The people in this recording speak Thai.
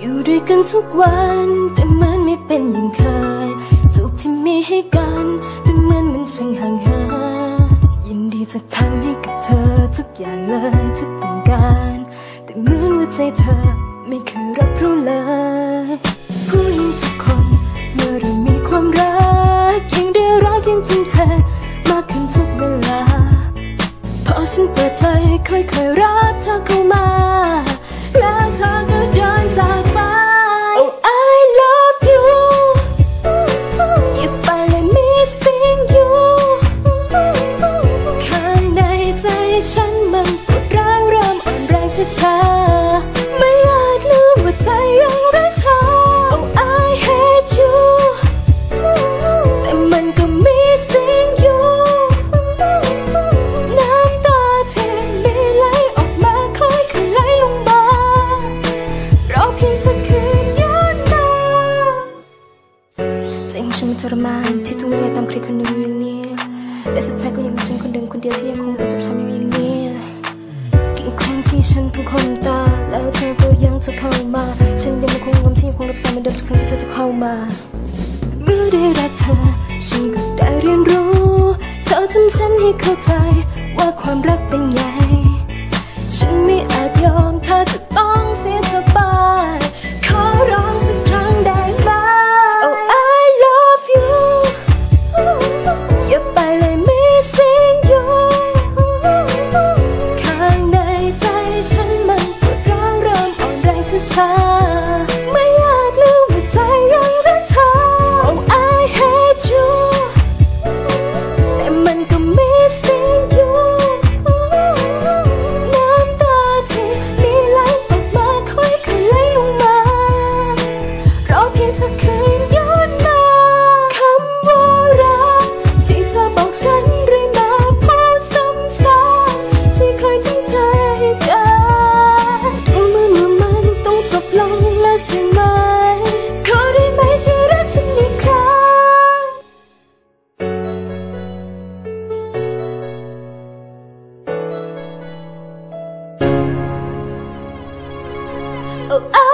อยู่ด้วยกันทุกวันแต่เหมือนไม่เป็นอย่างเคยสุขที่มีให้กัน แต่เหมือนมันช่างห่างหายยินดีจะทำให้กับเธอทุกอย่างเลยที่ต้องการ แต่เหมือนว่าใจเธอไม่เคยรับรู้เลยผู้หญิงทุกคนเมื่อเรามีความรักยิ่งได้รักยิ่งทุ่มเทมากขึ้นทุกเวลาพอฉันเปิดใจค่อยๆรักเธอเข้ามาแล้วเธอก็เดินจาก รมานที่ต้องวิ่งไล่ตามใครคนหนึ่งอยู่อย่างนี้และสุดท้ายก็ยังเป็นฉันคนเดิมคนเดียวที่ยังคงต้องจับช้ำอยู่อย่างนี้กี่ครั้งที่ฉันต้องคมตา แล้วเธอก็ยังจะเข้ามา ฉันยังคงงมที่ยังคงรับสายเหมือนเดิมทุกครั้งที่เธอจะเข้ามาเมื่อได้รักเธอฉันก็ได้เรียนรู้ เธอทำฉันให้เข้าใจว่าความรักเป็นไง มอ่ oh, oh.